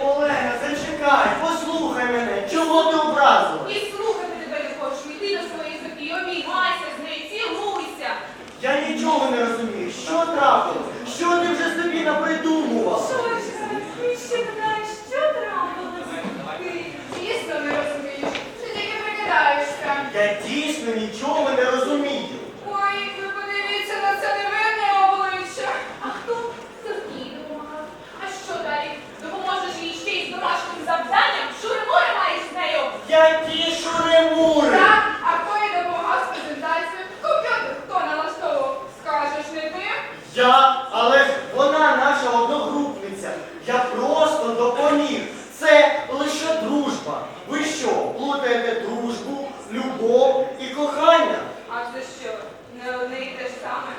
Олена, зачекай, послухай мене, чого ти образила? І слухати тебе не хочу. Йди до своєї Софії, обіймайся з нею, цілуйся. Я нічого не розумію. Що трапилось? Що ти вже собі напридумувала? Що ти ще знаєш, що трапилось? Ти дійсно не розумієш, що тільки прикидаєшся. Я дійсно нічого не розумію. Ой, ви подивіться на це невинне обличчя. А хто Софії допомагав? А що далі? Допоможеш їй ще й з домашнім завданням? Шури-мури маєш з нею? Які шури-мури! Так, а хто їй допомагав з презентацією? Комп'ютер хто налаштовував? Скажеш не ти? Я, але ж вона наша одногрупниця. Я просто допоміг. Це лише дружба. Ви що, плутаєте дружбу, любов і кохання? А це що? Не одне і те ж саме?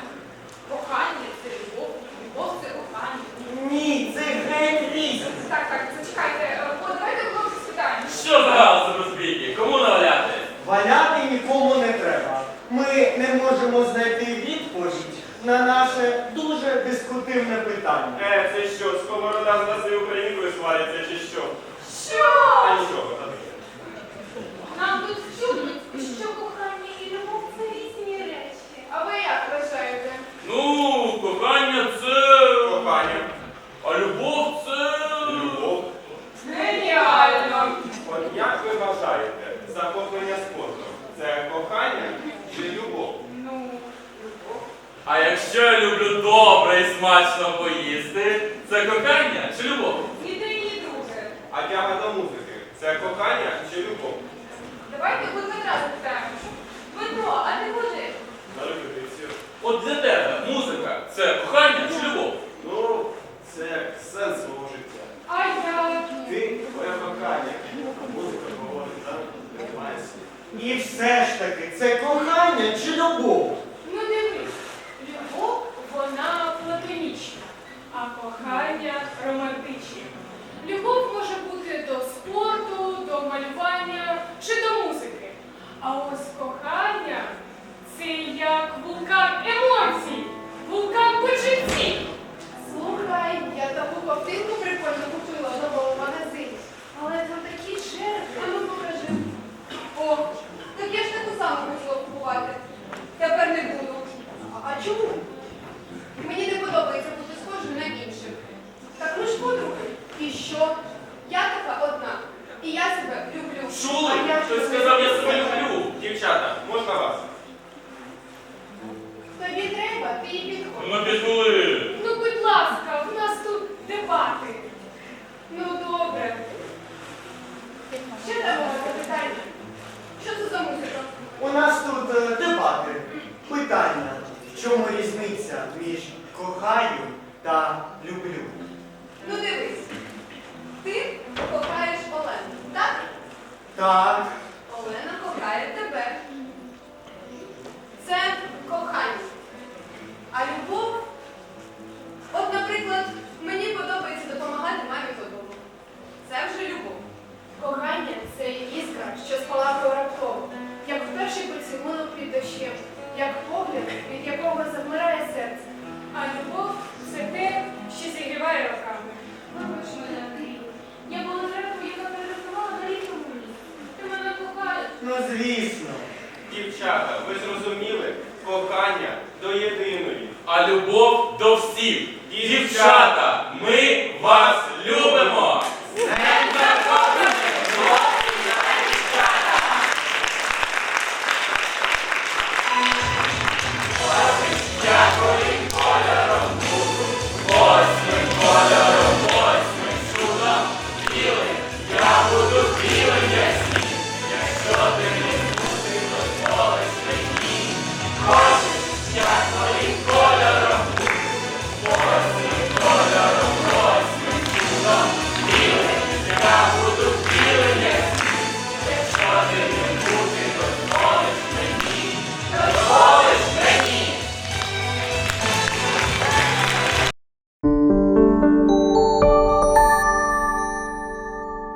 Кохання це любов, любов це кохання. Ні, це геть різне. Так, так, зачекайте. Е, О, давайте хлопці спитаємо. Що за галас розбійки? Кому наваляти? Валяти нікому не треба. Ми не можемо знайти відповідь на наше дуже дискутивне питання. Е, це що, сковорода з нас і українкою свариться чи що? Що? А нічого, та таке. Нам тут чудить, що кохання і любов це різні речі. А ви як вважаєте? Ну, кохання це. Кохання, А любов це. любов. Геніально! От як ви вважаєте, захоплення спортом це кохання чи любов? Ну, любов. А якщо я люблю добре і смачно поїсти, це кохання чи любов? Ні те, ні друге. А тяга до музики це кохання чи любов? Давайте будемо одразу запитаємо. Дмитро, а ти куди? На репетицію. От для тебе музика це кохання чи любов? Ну, це сенс свого життя. А я... Ти твоє кохання. Музика говорить, так? Немаєшся. І все ж таки, це кохання чи любов? Ну дивись, любов вона платонічна, а кохання романтичне. Любов може бути до спорту, до малювання чи до музики. А ось кохання це як вулкан емоцій, вулкан почуттів. Слухай, я таку ковтинку прикольно купила в новому магазині. Але там такі черги. А ну покажи. О, так я ж таку саму хотіла купувати. Тепер не буду. А, а чому? Мені не подобається бути схожою на інших. Так ми ж подруги. І що? Я така одна. І я себе люблю. Чули? А я Хтось сказав, я себе люблю. Дівчата, можна вас? Тобі треба, ти їй підходь. Ми пішли. Ну, будь ласка, в нас тут дебати. Ну добре. Ще там може запитання? Що це за музика? У нас тут е, дебати, питання. В чому різниця між кохаю та люблю? Ну дивись. Ти кохаєш Олену, так? Так, Олена кохає тебе. Це кохання. А любов? От, наприклад, мені подобається допомагати мамі додому. Це вже любов. Кохання це іскра, що спалахує раптово, як перший поцілунок під дощем, як погляд, від якого завмирає Дівчата, ви зрозуміли? Кохання до єдиної. А любов до всіх. Дівчата, ми вас любимо!